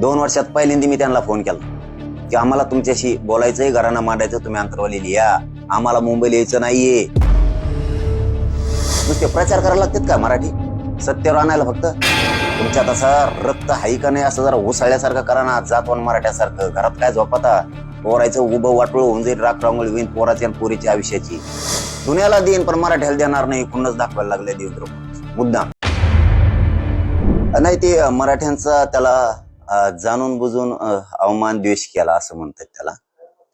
दोन वर्षात पहिल्यांदा मी त्यांना फोन केला. की आम्हाला तुमच्याशी बोलायचंय घराणं मांडायचं तुम्ही अंतरवाली लिहा. आम्हाला मुंबईला यायचं नाहीये. नुसते प्रचार करायला लागतात का मराठी? सत्यावर आणायला फक्त? तुमच्या तसा रक्त हाई का नाही असं जरा उसळल्यासारखं करा ना जातवन मराठ्यासारखं. घरात काय झोपता? पोरायचं उभं वाटोळ होऊन जाईल राख रांगोळी होईन पोराची आणि पोरीच्या आयुष्याची. दुनियाला देईन पण मराठ्याला देणार नाही कुणच दाखवायला लागले देवेंद्र मुद्दा नाही ते मराठ्यांचा त्याला जाणून बुजून अवमान द्वेष केला असं म्हणतात त्याला.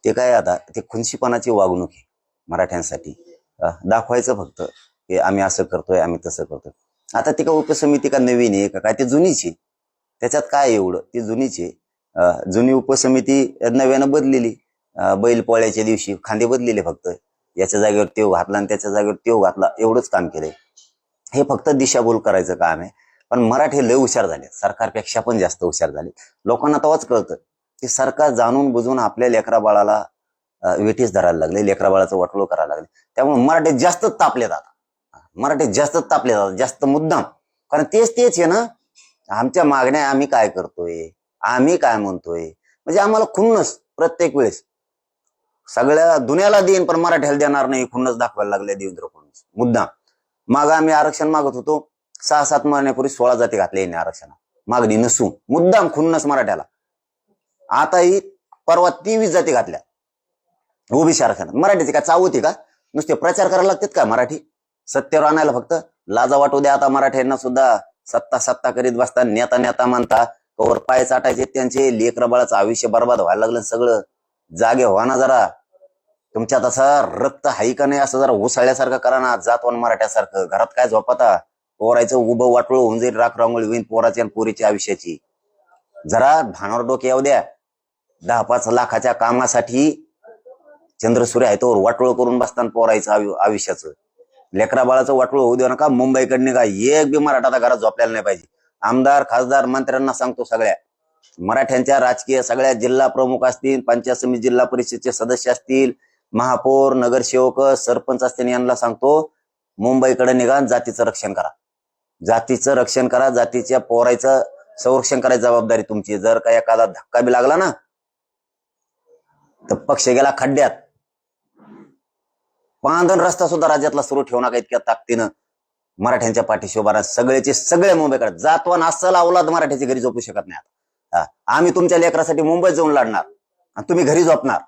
ते काय आता? ते खुनशीपणाची वागणूक आहे मराठ्यांसाठी. दाखवायचं फक्त की आम्ही असं करतोय आम्ही तसं करतोय. आता ती का उपसमिती का नवीन आहे का? काय ते जुनीच आहे. त्याच्यात काय एवढं? ती जुनीच आहे. जुनी उपसमिती नव्यानं बदलेली बैल पोळ्याच्या दिवशी खांदे बदलेले फक्त. याच्या जागेवर तेव घातला आणि त्याच्या जागेवर तेव घातला. एवढंच काम केलंय. हे फक्त दिशाभूल करायचं काम आहे. पण मराठी लय हुशार झाले. सरकारपेक्षा पण जास्त हुशार झाले. लोकांना तेव्हाच कळतं की सरकार जाणून बुजून आपल्या लेकरा बाळाला वेठीस धरायला लागले लेकरा बाळाचं वाटोळ करायला लागले. त्यामुळे मराठी जास्त तापले जातात. मराठी जास्त तापले जातात जास्त मुद्दाम. कारण तेच तेच आहे ना आमच्या मागण्या आम्ही काय करतोय आम्ही काय म्हणतोय. म्हणजे आम्हाला खुन्नस प्रत्येक वेळेस. सगळ्या दुनियाला देईन पण मराठ्याला देणार नाही खुन्नस दाखवायला लागले देवेंद्र फडणवीस. मुद्दाम. माग आम्ही आरक्षण मागत होतो. सहा सात महिन्यापूर्वी सोळा जाती घातल्या यांनी आरक्षणात मागणी नसून. मुद्दाम खुन्नस मराठ्याला. आताही परवा तेवीस जाती घातल्या. ओबीसी आरक्षणात. मराठीचे काय चाव का? नुसते प्रचार करायला लागतात का मराठी? सत्यावर आणायला फक्त. लाजा वाटू द्या आता मराठ्यांना सुद्धा. सत्ता सत्ता करीत बसता नेता नेता म्हणता. कवर पाय चाटायचे त्यांचे. लेकर बाळाचं आयुष्य बर्बाद व्हायला लागलं सगळं. जागे व्हा ना जरा. तुमच्या तसा रक्त हाई का नाही असं जरा उसळल्यासारखं करा ना. जातवन मराठ्यासारखं. घरात काय झोपता? पोरायचं उभं वाटोळ होऊन जाईल राख रांगोळी होईन पोराच्या आणि पोरीच्या आयुष्याची. जरा भानावर डोके येऊ द्या. दहा पाच लाखाच्या कामासाठी चंद्रसूर्य आहे तो वाटोळ करून बसताना पोरायचं आयुष्याचं. लेकरा बाळाचं वाटोळ होऊ देऊ नका मुंबईकडनं का एक बी मराठा घरात झोपल्याला नाही पाहिजे. आमदार खासदार मंत्र्यांना सांगतो सगळ्या. मराठ्यांच्या राजकीय सगळ्या जिल्हा प्रमुख असतील पंचायत समिती जिल्हा परिषदचे सदस्य असतील महापौर नगरसेवक सरपंच असतील यांना सांगतो मुंबईकडे निघा जातीचं रक्षण करा. जातीचं रक्षण करा जातीच्या पोरायचं संरक्षण करायची जबाबदारी तुमची. जर का एखादा धक्का बी लागला ना तर पक्ष गेला खड्ड्यात. पांधन रस्ता सुद्धा राज्यातला सुरू ठेवू नका इतक्या ताकदीनं. मराठ्यांच्या पाठीशी उभा राहा. सगळेचे सगळे मुंबईकडे. जातवान अस्सल अवलाद मराठ्याची घरी झोपू शकत नाही आता. आम्ही तुमच्या लेकरासाठी मुंबईत जाऊन लढणार. आणि तुम्ही घरी झोपणार.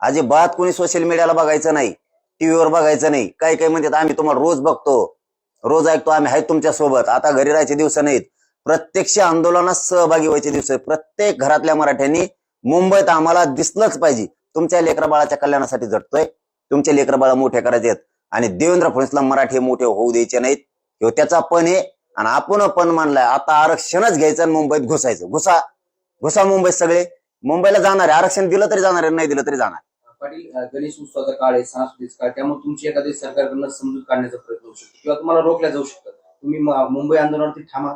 अजिबात कोणी सोशल मीडियाला बघायचं नाही. टीव्हीवर बघायचं नाही. काही काही म्हणतात आम्ही तुम्हाला रोज बघतो. रोज ऐकतो आम्ही आहेत तुमच्यासोबत आता घरी राहायचे दिवस नाहीत. प्रत्यक्ष आंदोलनात सहभागी व्हायचे दिवस आहेत. प्रत्येक घरातल्या मराठ्यांनी मुंबईत आम्हाला दिसलंच पाहिजे. तुमच्या लेकरबाळाच्या कल्याणासाठी झटतोय. तुमचे लेकरबाळ मोठे करायचे आहेत. आणि देवेंद्र फडणवीसला मराठी मोठे होऊ द्यायचे नाहीत. ह्यो त्याचा पण आहे. आणि आपण पण मानलाय आता आरक्षणच घ्यायचं आणि मुंबईत घुसायचं. घुसा. घुसा मुंबईत सगळे. मुंबईला जाणारे आरक्षण दिलं तरी जाणार नाही दिलं तरी जाणार. पाटील गणेश उत्सवाचा काळ आहे सांस्कृतिक काळ त्यामुळे तुमची एखादी सरकारकडनं समजूत काढण्याचा प्रयत्न होऊ शकतो. किंवा तुम्हाला रोखल्या जाऊ शकतात. तुम्ही मुंबई आंदोलनावरती थांबा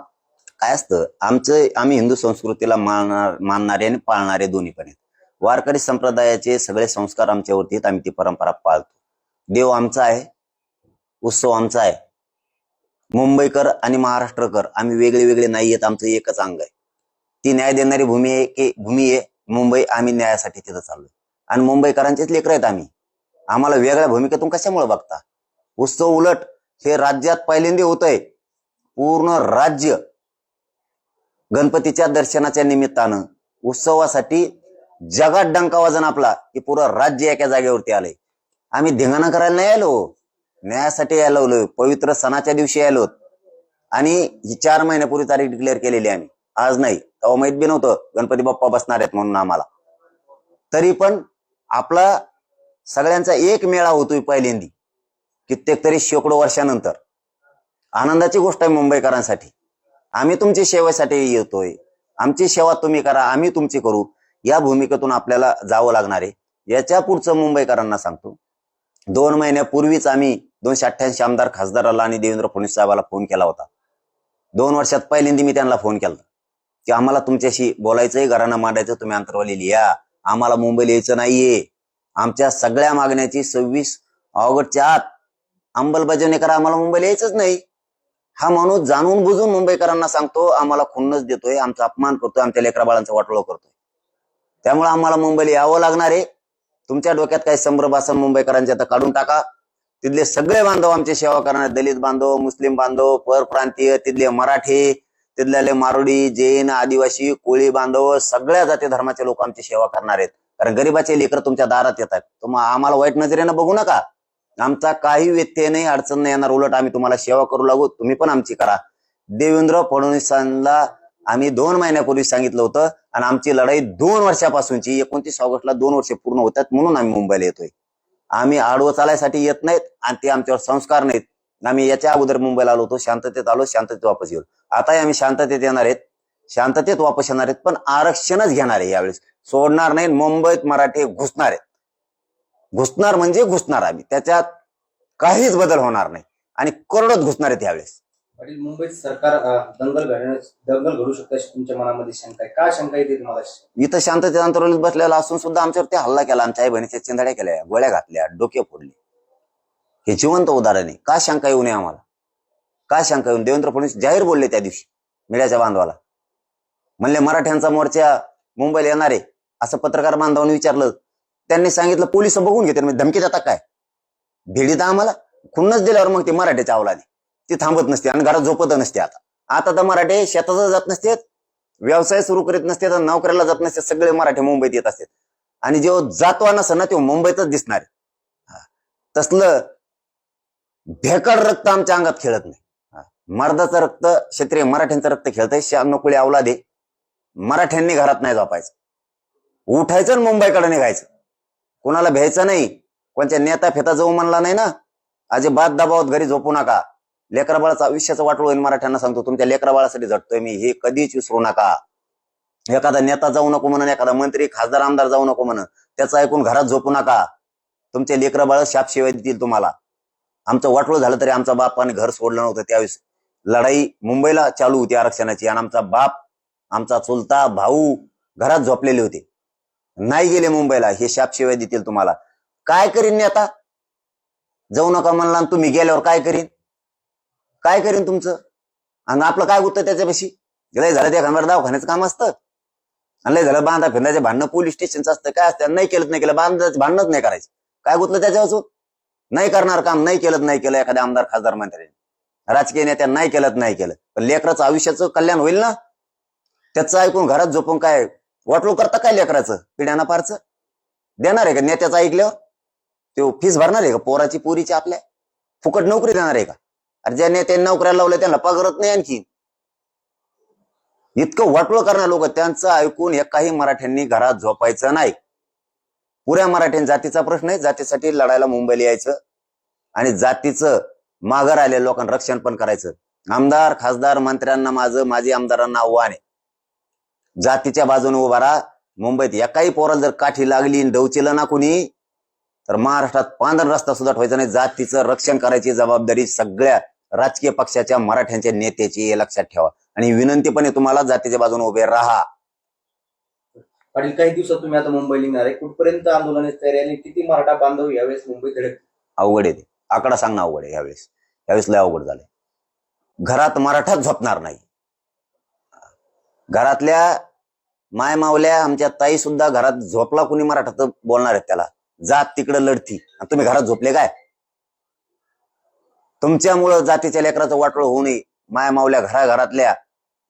काय असतं आमचं आम्ही हिंदू संस्कृतीला मानणार मानणारे आणि पाळणारे दोन्ही पण आहेत. वारकरी संप्रदायाचे सगळे संस्कार आमच्यावरती आहेत आम्ही ती परंपरा पाळतो. देव आमचा आहे उत्सव आमचा आहे. मुंबईकर आणि महाराष्ट्रकर आम्ही वेगळे वेगळे नाही आहेत आमचं एकच अंग आहे. ती न्याय देणारी भूमी आहे की भूमी आहे मुंबई आम्ही न्यायासाठी तिथं चाललोय. आणि मुंबईकरांचेच लेकर आहेत आम्ही. आम्हाला वेगळ्या भूमिकेतून कशामुळे बघता? उत्सव उलट हे राज्यात पहिल्यांदा होत आहे पूर्ण राज्य गणपतीच्या दर्शनाच्या निमित्तानं उत्सवासाठी जगात डंका वाजन आपला की पुरं राज्य एका जागेवरती आलंय. आम्ही धिंगाणा करायला नाही आलो. न्यायासाठी यायला आलोय पवित्र सणाच्या दिवशी आलो आणि ही चार महिन्यापूर्वी तारीख डिक्लेअर केलेली आम्ही. आज नाही. तेव्हा माहीत बी नव्हतं गणपती बाप्पा बसणार आहेत म्हणून आम्हाला. तरी पण आपला सगळ्यांचा एक मेळा होतोय पहिल्यांदी. कित्येक तरी शेकडो वर्षानंतर. आनंदाची गोष्ट आहे मुंबईकरांसाठी. आम्ही तुमच्या सेवेसाठी येतोय. आमची सेवा तुम्ही करा आम्ही तुमची करू. या भूमिकेतून आपल्याला जावं लागणार आहे. याच्या पुढचं मुंबईकरांना सांगतो. दोन महिन्यापूर्वीच आम्ही दोनशे अठ्ठ्याऐंशी आमदार खासदाराला आणि देवेंद्र फडणवीस साहेबाला फोन केला होता. दोन वर्षात पहिल्यांदा मी त्यांना फोन केला की आम्हाला तुमच्याशी बोलायचंय घराणं मांडायचं तुम्ही अंतरवाली लिहा आम्हाला मुंबईला यायचं नाहीये. आमच्या सगळ्या मागण्याची सव्वीस ऑगस्टच्या आत अंमलबजावणी करा आम्हाला मुंबईला यायचंच नाही. हा माणूस जाणून बुजून मुंबईकरांना सांगतो आम्हाला खुन्नस देतोय आमचा अपमान करतोय आमच्या लेकरा बाळांचा वाटोळ करतोय. त्यामुळे आम्हाला मुंबईला यावं लागणार आहे. तुमच्या डोक्यात काही संभ्रम असेल मुंबईकरांच्या आता काढून टाका. तिथले सगळे बांधव आमची सेवा करणारे दलित बांधव मुस्लिम बांधव परप्रांतीय तिथले मराठी तिथल्याले मारुडी जैन आदिवासी कोळी बांधव सगळ्या जाती धर्माचे लोक आमची सेवा करणार आहेत. कारण गरीबाचे लेकर तुमच्या दारात येतात. तुम्हाला आम्हाला वाईट नजरेनं बघू नका. आमचा काही व्यत्यय नाही अडचण नाही येणार. उलट आम्ही तुम्हाला सेवा करू लागू. तुम्ही पण आमची करा. देवेंद्र फडणवीसांना आम्ही दोन महिन्यापूर्वी सांगितलं होतं आणि आमची लढाई दोन वर्षापासूनची एकोणतीस ऑगस्टला दोन वर्ष पूर्ण होतात म्हणून आम्ही मुंबईला येतोय. आम्ही आडवं चालायसाठी येत नाहीत आणि ते आमच्यावर संस्कार नाहीत. आम्ही याच्या अगोदर मुंबईला आलो होतो शांततेत आलो शांततेत वापस येऊ आताही आम्ही शांततेत येणार आहेत. शांततेत वापस येणार आहेत पण आरक्षणच घेणार आहे यावेळेस. सोडणार नाही मुंबईत मराठी घुसणार आहेत. घुसणार म्हणजे घुसणार आम्ही. त्याच्यात काहीच बदल होणार नाही. आणि करोडत घुसणार आहेत यावेळेस. पाटील मुंबईत सरकार दंगल दंगल घडू शकते अशी तुमच्या मनामध्ये शंका आहे. का शंका येते तुम्हाला इथं शांततेत अंतरवलीत बसलेला असून सुद्धा आमच्यावरती हल्ला केला. आमच्या आई बहिणीच्या चिंधड्या केल्या गोळ्या घातल्या डोके फोडले. हे जिवंत उदाहरण आहे. का शंका येऊ नये आम्हाला? का शंका येऊन देवेंद्र फडणवीस जाहीर बोलले त्या दिवशी मीडियाच्या बांधवाला. म्हणले मराठ्यांचा मोर्चा मुंबईला येणार आहे असं पत्रकार बांधवांनी विचारलं. त्यांनी सांगितलं पोलीस बघून घेते म्हणजे धमकी देतात काय? भेडीत आम्हाला. खुन्नच दिल्यावर मग ते मराठ्याच्या आवलाने ती थांबत नसते आणि घरात झोपत नसते आता. आता तर मराठे शेतातच जात नसते व्यवसाय सुरू करीत नसते तर नोकऱ्याला जात नसते सगळे मराठे मुंबईत येत असतात. आणि जेव्हा जातो नसं ना तेव्हा मुंबईतच दिसणार आहे. तसलं भेकड रक्त आमच्या अंगात खेळत नाही. मर्दाचं रक्त क्षत्रिय मराठ्यांचं रक्त खेळतंय. श्याम नकुळे अवलादे मराठ्यांनी घरात नाही झोपायचं. उठायचं आणि मुंबईकडे निघायचं. कोणाला भ्यायचं नाही. कोणत्या नेता फेता जाऊ म्हणला नाही ना? अजिबात दबावत घरी झोपू नका. लेकराबाळाचं आयुष्याचं वाटलं होईल मराठ्यांना सांगतो. तुमच्या लेकराबाळासाठी झटतोय मी. हे कधीच विसरू नका. एखादा नेता जाऊ नको म्हणून एखादा मंत्री खासदार आमदार जाऊ नको म्हणून त्याचं ऐकून घरात झोपू नका. तुमचे लेकरं बाळ शाप शिवाय देतील तुम्हाला. आमचं वाटलं झालं तरी आमचा बाप आणि घर सोडलं नव्हतं त्यावेळेस. लढाई मुंबईला चालू होती आरक्षणाची आणि आमचा बाप आमचा चुलता भाऊ घरात झोपलेले होते. नाही गेले मुंबईला हे शापशिवाय देतील तुम्हाला. काय करीन मी आता? जाऊ नका म्हणला आणि तुम्ही गेल्यावर काय करीन? काय करीन तुमचं? आणि आपलं काय गुत्त त्याच्यापाशी? लय झालं त्या खांबर दवाखान्याचं काम असतं. आणि लय झालं बांधा फिरण्याचे भांडणं पोलीस स्टेशनचं असतं काय असतं? नाही केलं नाही केलं बांधायचं भांडणच नाही करायचं. काय गुतलं त्याच्यावर नाही करणार काम नाही केलं नाही केलं एखाद्या आमदार खासदार मंत्री. राजकीय नेत्या नाही केलं नाही केलं. पण लेकराचं आयुष्याचं कल्याण होईल ना? त्याचं ऐकून घरात झोपून काय वाटलो करता काय लेकराचं? पिढ्याना पारचं देणार आहे का? नेत्याचं ऐकल्यावर? तो फीस भरणार आहे का? पोराची पोरीची आपल्या? फुकट नोकरी देणार आहे का? अरे ज्या नेत्यांनी नोकऱ्याला लावल्या त्यांना पगारत नाही आणखी. इतकं वाटोळ करणार लोक त्यांचं ऐकून एकाही मराठ्यांनी घरात झोपायचं नाही. पुऱ्या मराठ्यां जातीचा प्रश्न आहे. जातीसाठी लढायला मुंबईला यायचं. आणि जातीचं माघार आलेल्या लोकांना रक्षण पण करायचं. आमदार खासदार मंत्र्यांना माझं माजी आमदारांना आव्हान आहे. जातीच्या बाजूने उभा राहा. मुंबईत एकाही पोराला जर काठी लागली आणि डवचिलं ना कुणी तर महाराष्ट्रात पांढर रस्ता सुद्धा ठेवायचा नाही. जातीचं रक्षण करायची जबाबदारी सगळ्या राजकीय पक्षाच्या मराठ्यांच्या नेत्याची हे लक्षात ठेवा. आणि विनंती पण आहे तुम्हाला जातीच्या बाजूने उभे राहा. पाटील काही दिवसात तुम्ही आता मुंबई निघणार आहे. कुठपर्यंत आंदोलनाची तयारी आणि किती मराठा बांधव यावेळेस मुंबईकडे धडक अवघड आहे ते आकडा सांगणं अवघड आहे यावेळेस. यावेळेस लय अवघड झालंय. घरात मराठाच झोपणार नाही. घरातल्या माय मावल्या आमच्या ताई सुद्धा घरात झोपला कुणी मराठात बोलणार आहेत त्याला. जात तिकडं लढती. आणि तुम्ही घरात झोपले काय? तुमच्यामुळं जातीच्या लेकराचं वाटोळ होऊ नये. माया मावल्या घराघरातल्या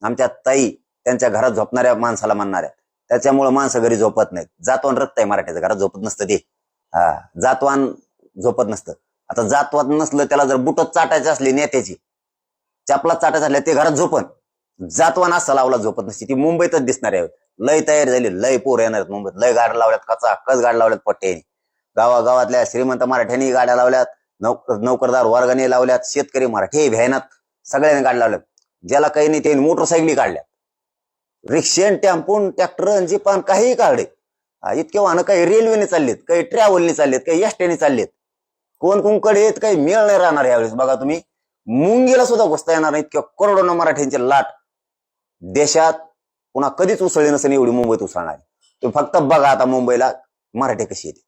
आमच्या ताई त्यांच्या घरात झोपणाऱ्या माणसाला म्हणणाऱ्या त्याच्यामुळं माणसं घरी झोपत नाहीत. जातवान रक्त आहे मराठ्याचं घरात झोपत नसतं ते. हा जातवान झोपत नसतं. आता जातवात नसलं त्याला जर बुटत चाटायचं असली नेत्याची चपला चाटायचं असल्या ते घरात झोपन. जातवान असा लावला झोपत नसते. ती मुंबईतच दिसणार आहे लय तयार झाली लय पोर येणार मुंबईत. लय गाड्या लावल्यात कचा कच गाड्या लावल्यात पट्ट्याने. गावागावातल्या श्रीमंत मराठ्यांनी गाड्या लावल्यात नौक नोकरदार वर्गाने लावल्यात शेतकरी मराठी भ्यानात सगळ्यांनी गाड्या लावल्यात. ज्याला काही नाही त्यांनी मोटरसायकली काढल्या. रिक्षेन टॅम्पून ट्रॅक्टर पण काहीही काढले. इतके वाहनं काही रेल्वेने चाललेत काही ट्रॅव्हलने चाललेत काही एसटीने चाललेत. कोण कोणकडे येत काही मेळ नाही राहणार यावेळेस. बघा तुम्ही मुंगीला सुद्धा घुसता येणार नाही इतक्या करोडो मराठ्यांची लाट. देशात पुन्हा कधीच उसळली नसेल एवढी मुंबईत उसळणार. तुम्ही फक्त बघा आता मुंबईला मराठी कशी येते.